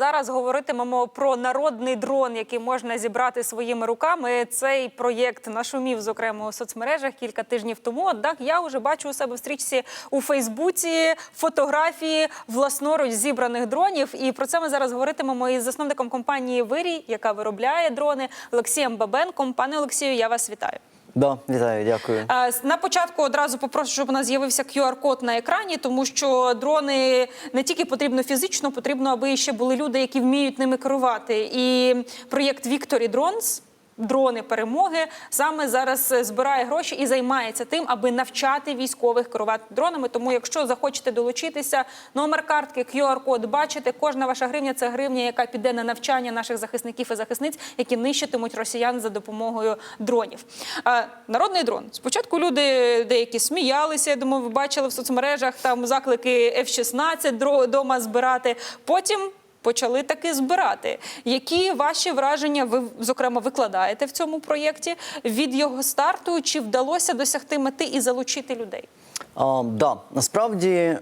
Зараз говоритимемо про народний дрон, який можна зібрати своїми руками. Цей проєкт нашумів, зокрема у соцмережах кілька тижнів тому. Однак я вже бачу у себе в стрічці у Фейсбуці фотографії власноруч зібраних дронів. І про це ми зараз говоритимемо із засновником компанії Вирій, яка виробляє дрони Олексієм Бабенком. Пане Олексію, я вас вітаю. Да, вітаю, дякую. Е, На початку одразу попрошу, щоб у нас з'явився QR-код на екрані, тому що дрони не тільки потрібно фізично, потрібно, аби ще були люди, які вміють ними керувати. І проєкт Victory Drones, дрони перемоги, саме зараз е, збирає гроші і займається тим, аби навчати військових керувати дронами. Тому, якщо захочете долучитися, номер картки, QR-код бачите, кожна ваша гривня це гривня, яка піде на навчання наших захисників і захисниць, які нищитимуть росіян за допомогою дронів. Е, Народний дрон. Спочатку люди деякі сміялися. Я думаю, ви бачили в соцмережах там заклики F-16 дро- дома збирати. Потім. Почали таки збирати. Які ваші враження ви зокрема викладаєте в цьому проєкті від його старту? Чи вдалося досягти мети і залучити людей? А, да, насправді, е,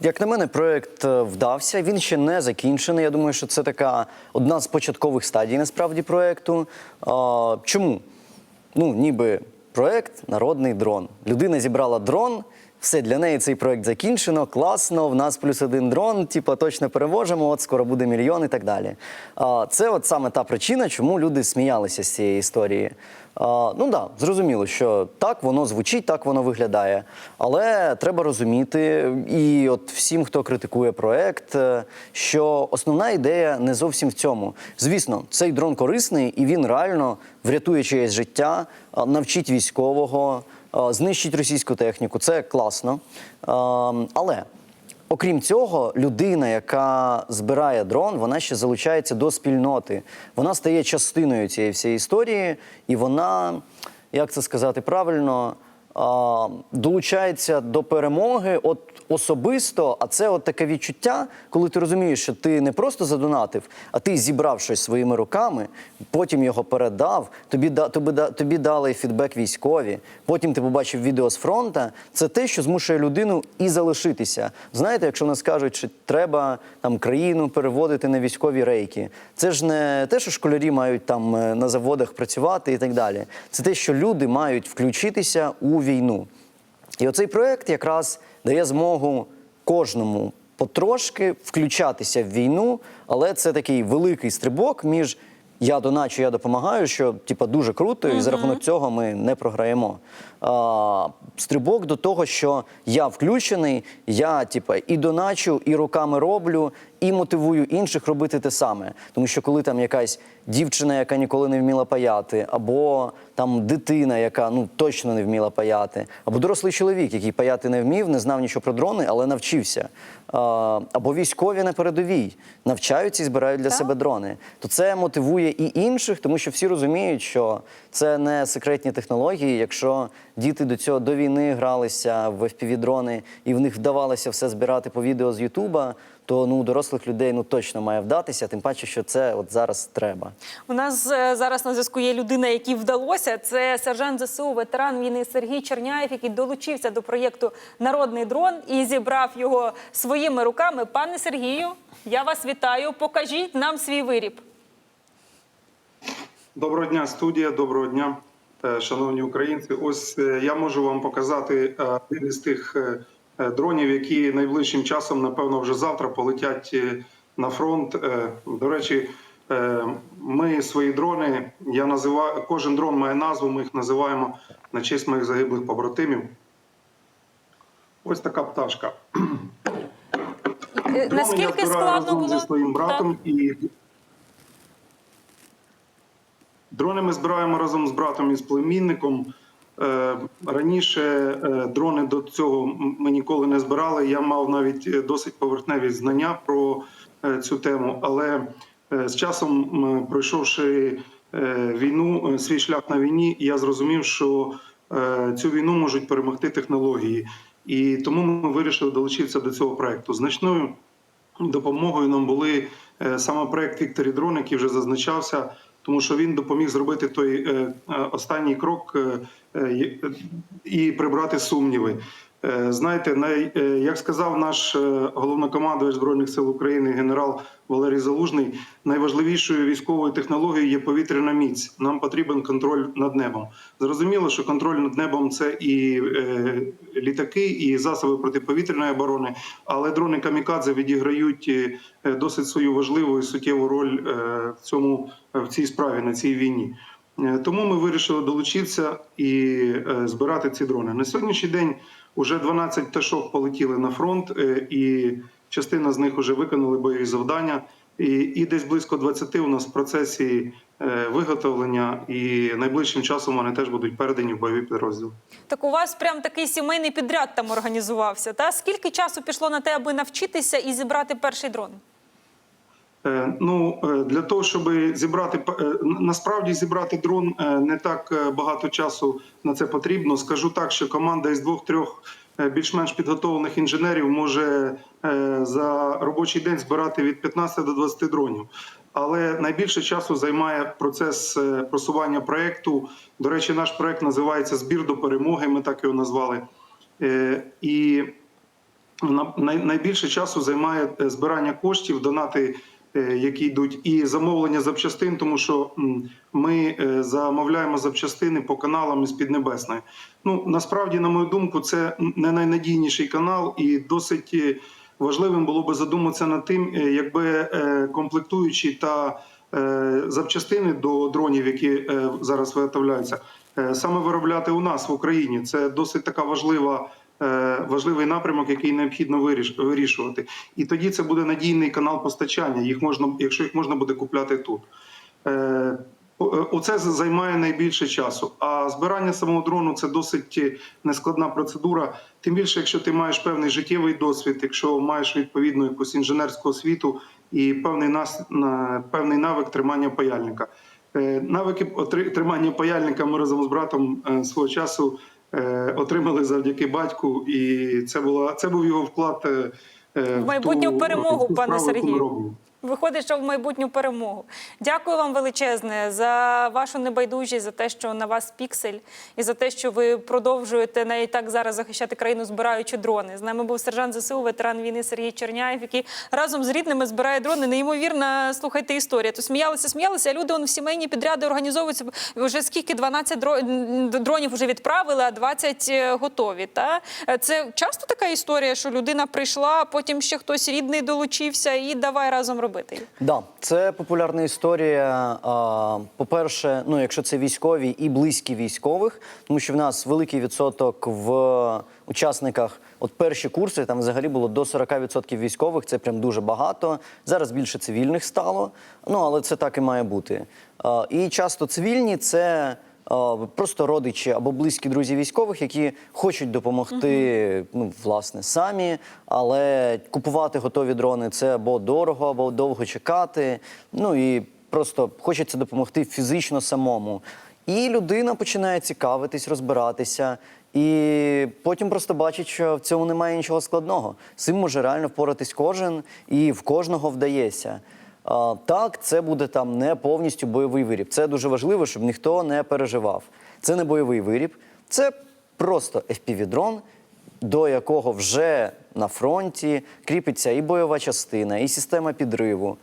як на мене, проект е, вдався. Він ще не закінчений. Я думаю, що це така одна з початкових стадій насправді проекту. А, чому? Ну, ніби проект народний дрон. Людина зібрала дрон. Все для неї цей проект закінчено, класно. В нас плюс один дрон, типу, точно перевожимо. От скоро буде мільйон і так далі. А, це от саме та причина, чому люди сміялися з цієї історії. А, ну да, зрозуміло, що так воно звучить, так воно виглядає. Але треба розуміти, і от всім, хто критикує проект, е, що основна ідея не зовсім в цьому. Звісно, цей дрон корисний і він реально врятує чиєсь життя, навчить військового, знищить російську техніку. Це класно. Але Окрім цього, людина, яка збирає дрон, вона ще залучається до спільноти. Вона стає частиною цієї всієї історії, і вона, як це сказати правильно, долучається до перемоги от особисто. А це от таке відчуття, коли ти розумієш, що ти не просто задонатив, а ти зібрав щось своїми руками, потім його передав, тобі, тобі, тобі дали фідбек військові, потім ти побачив відео з фронта. Це те, що змушує людину і залишитися. Знаєте, якщо нас кажуть, що треба там країну переводити на військові рейки, це ж не те, що школярі мають там е, на заводах працювати і так далі. Це те, що люди мають включитися у війну. І оцей проект якраз дає змогу кожному потрошки включатися в війну, але це такий великий стрибок між я доначу, я допомагаю, що типа дуже круто, і за рахунок цього ми не програємо. Стрибок до того, що я включений, я типа і доначу, і руками роблю, і мотивую інших робити те саме. Тому що коли там якась дівчина, яка ніколи не вміла паяти, або там дитина, яка ну точно не вміла паяти, або дорослий чоловік, який паяти не вмів, не знав нічого про дрони, але навчився. Або військові на передовій навчаються і збирають для Так. себе дрони. То це мотивує і інших, тому що всі розуміють, що це не секретні технології. Якщо діти до цього до війни гралися в FPV-дрони і в них вдавалося все збирати по відео з Ютуба, то ну у дорослих людей ну точно має вдатися, тим паче, що це от зараз треба. У нас е, зараз на зв'язку є людина, якій вдалося. Це сержант ЗСУ, ветеран війни Сергій Черняєв, який долучився до проєкту Народний дрон і зібрав його своїми руками. Пане Сергію, я вас вітаю. Покажіть нам свій виріб. Доброго дня, студія. Доброго дня, шановні українці. Ось е, я можу вам показати е, один із тих е, е, дронів, які найближчим часом, напевно, вже завтра полетять е, на фронт. Е, До речі, е, ми свої дрони. Я називаю кожен дрон має назву. Ми їх називаємо на честь моїх загиблих побратимів. Ось така пташка. Е, я Наскільки збираю складно було зі своїм братом і дрони ми збираємо разом з братом і з племінником. Е, Раніше е, дрони до цього ми ніколи не збирали. Я мав навіть е, досить поверхневі знання про цю тему. Але з часом, пройшовши війну, свій шлях на війні, я зрозумів, що цю війну можуть перемогти технології. І тому ми вирішили долучитися до цього проекту. Значною допомогою нам були саме проект Вікторі Дрон, який вже зазначався, тому що він допоміг зробити той е, е, останній крок е, і прибрати сумніви. Е, Знаєте, е, як сказав наш е, головнокомандувач збройних сил України генерал Валерій Залужний, найважливішою військовою технологією є повітряна міць. Нам потрібен контроль над небом. Зрозуміло, що контроль над небом це і літаки, і засоби протиповітряної оборони, але дрони камікадзе відіграють досить свою важливу і суттєву роль в цьому в цій справі на цій війні. Тому ми вирішили долучитися і збирати ці дрони. На сьогоднішній день вже 12 пташок полетіли на фронт, е, і частина з них вже виконали бойові завдання. І, і десь близько 20 у нас в процесі е, виготовлення, і найближчим часом вони теж будуть передані в бойові підрозділи. Так у вас прям такий сімейний підряд там організувався. Та скільки часу пішло на те, аби навчитися і зібрати перший дрон? Е, Ну е, для того, щоб зібрати е, насправді зібрати дрон не так багато часу на це потрібно. Скажу так, що команда із двох-трьох більш-менш підготовлених інженерів може за робочий день збирати від 15 до 20 дронів. Але найбільше часу займає процес просування проекту. До речі, наш проект називається Збір до перемоги. Ми так його назвали. І найбільше часу займає збирання коштів, донати, які йдуть, і замовлення запчастин, тому що ми е, замовляємо запчастини по каналам із Піднебесної. Ну насправді, на мою думку, це не найнадійніший канал, і досить е, важливим було би задуматися над тим, е, якби е, комплектуючі та е, запчастини до дронів, які е, зараз виготовляються, е, саме виробляти у нас в Україні. Це досить така важлива е, важливий напрямок, який необхідно вирішувати. І тоді це буде надійний канал постачання. Їх можна, якщо їх можна буде купляти тут. Е, е, Оце займає найбільше часу. А збирання самого дрону це досить е, нескладна процедура. Тим більше, якщо ти маєш певний життєвий досвід, якщо маєш відповідну якусь інженерську освіту і певний нас певний навик тримання паяльника. Е, Навики тримання паяльника ми разом з братом е, свого часу е, отримали завдяки батьку, і це була це був його вклад е, е, В майбутню перемогу, пане Сергію. Виходить, що в майбутню перемогу. Дякую вам величезне за вашу небайдужість, за те, що на вас піксель, і за те, що ви продовжуєте навіть так зараз захищати країну, збираючи дрони. З нами був сержант ЗСУ, ветеран війни Сергій Черняєв, який разом з рідними збирає дрони. Неймовірна, слухайте, історія. То сміялися, сміялися. а Люди он в сімейні підряди організовуються. Вже скільки 12 дро- дронів вже відправили, а 20 готові. Та Е, це часто така історія, що людина прийшла, потім ще хтось рідний долучився, і давай разом робити. Да, це популярна історія. По-перше, ну якщо це військові і близькі військових, тому що в нас великий відсоток в учасниках. От перші курси там взагалі було до 40% військових. Це прям дуже багато. Зараз більше цивільних стало. Ну але це так і має бути. І часто цивільні це. Просто родичі або близькі друзі військових, які хочуть допомогти, ну власне, самі, але купувати готові дрони це або дорого, або довго чекати. Ну і просто хочеться допомогти фізично самому. І людина починає цікавитись, розбиратися, і потім просто бачить, що в цьому немає нічого складного. З цим може реально впоратись кожен, і в кожного вдається. Так, це буде там не повністю бойовий виріб. Це дуже важливо, щоб ніхто не переживав. Це не бойовий виріб, це просто FPV-дрон, до якого вже на фронті кріпиться і бойова частина, і система підриву.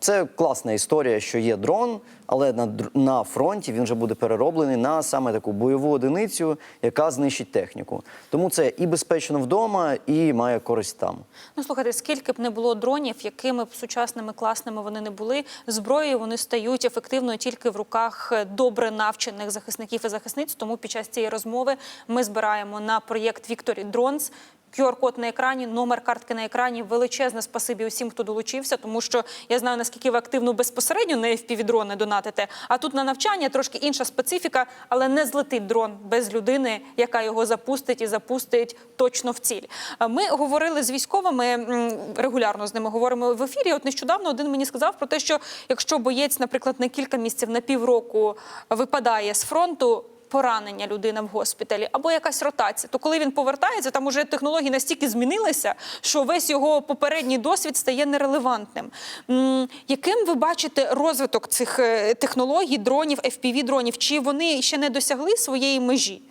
Це класна історія, що є дрон, але на, на фронті він вже буде перероблений на саме таку бойову одиницю, яка знищить техніку. Тому це і безпечно вдома, і має користь там. Ну слухайте, скільки б не було дронів, якими б сучасними класними вони не були, зброєю вони стають ефективною тільки в руках добре навчених захисників і захисниць. Тому під час цієї розмови ми збираємо на проєкт Victory Drones. QR-код на екрані, номер картки на екрані. Величезне спасибі усім, хто долучився, тому що я знаю, наскільки ви активно безпосередньо на FPV-дрони донатите. А тут на навчання трошки інша специфіка, але не злетить дрон без людини, яка його запустить і запустить точно в ціль. Ми говорили з військовими регулярно з ними говоримо в ефірі. От нещодавно один мені сказав про те, що якщо боєць, наприклад, на кілька місяців на півроку випадає з фронту поранення людина в госпіталі або якась ротація, то коли він повертається, там уже технології настільки змінилися, що весь його попередній досвід стає нерелевантним. Яким ви бачите розвиток цих е, технологій, дронів, FPV-дронів? Чи вони ще не досягли своєї межі?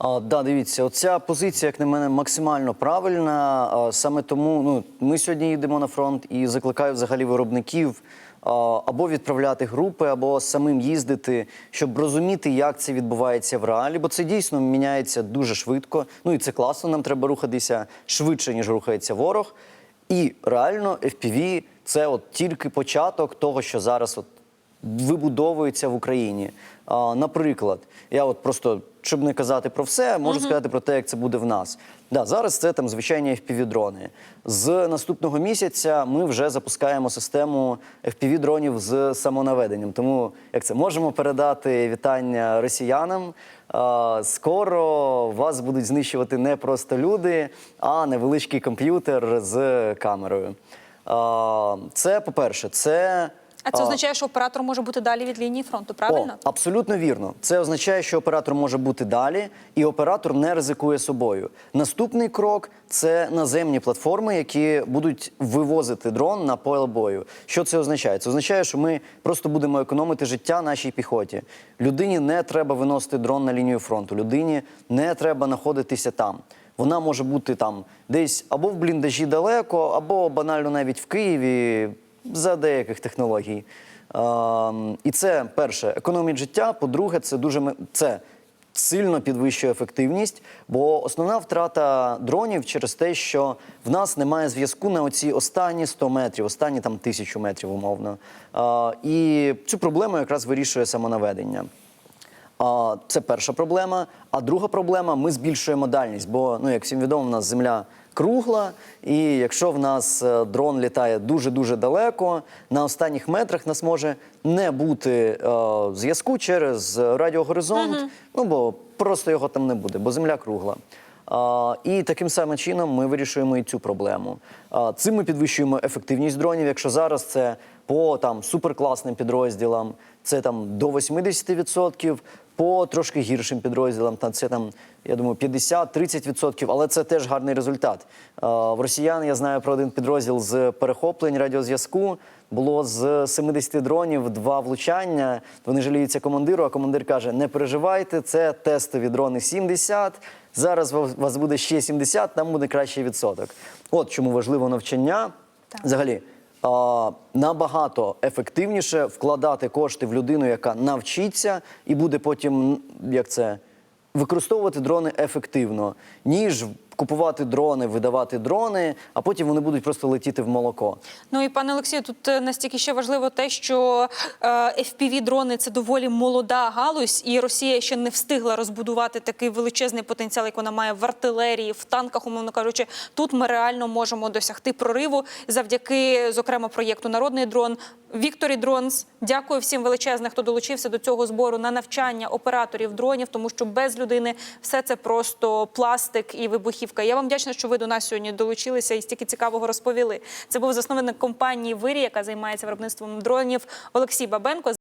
Да, дивіться, оця позиція, як на мене, максимально правильна. Саме тому ну, ми сьогодні їдемо на фронт і закликаю взагалі виробників або відправляти групи, або самим їздити, щоб розуміти, як це відбувається в реалі, бо це дійсно міняється дуже швидко. Ну і це класно. Нам треба рухатися швидше, ніж рухається ворог. І реально FPV – це от тільки початок того, що зараз от вибудовується в Україні. Наприклад, я от просто, щоб не казати про все, можу сказати про те, як це буде в нас. Да, зараз це там звичайні FPV-дрони. З наступного місяця ми вже запускаємо систему FPV-дронів з самонаведенням. Тому як це можемо передати вітання росіянам. Скоро вас будуть знищувати не просто люди, а невеличкий комп'ютер з камерою. Це по-перше, це. А це означає, що оператор може бути далі від лінії фронту, правильно? о, абсолютно вірно. Це означає, що оператор може бути далі, і оператор не ризикує собою. Наступний крок це наземні платформи, які будуть вивозити дрон на поле бою. Що це означає? Це означає, що ми просто будемо економити життя нашій піхоті. Людині не треба виносити дрон на лінію фронту. Людині не треба знаходитися там. Вона може бути там десь або в бліндажі далеко, або банально навіть в Києві за деяких технологій. І це перше економить життя. По-друге, це дуже це сильно підвищує ефективність, бо основна втрата дронів через те, що в нас немає зв'язку на оці останні 100 метрів, останні там тисячу метрів, умовно. І цю проблему якраз вирішує самонаведення. А, Це перша проблема. А друга проблема ми збільшуємо дальність. Бо, ну як всім відомо, в нас земля кругла, і якщо в нас е, дрон літає дуже-дуже далеко, на останніх метрах нас може не бути е, зв'язку через радіогоризонт, ну бо просто його там не буде, бо земля кругла. А, і таким самим чином ми вирішуємо і цю проблему. А, цим ми підвищуємо ефективність дронів. Якщо зараз це по там суперкласним підрозділам, це там до 80%, по трошки гіршим підрозділам, та це там, я думаю, 50-30%, але це теж гарний результат. В росіян я знаю про один підрозділ з перехоплень радіозв'язку. Було з 70 дронів два влучання. Вони жаліються командиру, а командир каже: не переживайте, це тестові дрони 70. Зараз вас буде ще 70, там буде кращий відсоток. От чому важливо навчання. Так. Взагалі, набагато ефективніше вкладати кошти в людину, яка навчиться, і буде потім, як це, використовувати дрони ефективно, ніж купувати дрони, видавати дрони, а потім вони будуть просто летіти в молоко. Ну і пане Олексію, тут е, настільки ще важливо те, що е, fpv дрони це доволі молода галузь, і Росія ще не встигла розбудувати такий величезний потенціал, як вона має в артилерії, в танках, умовно кажучи. Тут ми реально можемо досягти прориву завдяки, зокрема, проєкту Народний дрон. Вікторі Дронс, дякую всім величезне, хто долучився до цього збору на навчання операторів дронів, тому що без людини все це просто пластик і вибухівка. Я вам вдячна, що ви до нас сьогодні долучилися і стільки цікавого розповіли. Це був засновник компанії Вирі, яка займається виробництвом дронів Олексій Бабенко.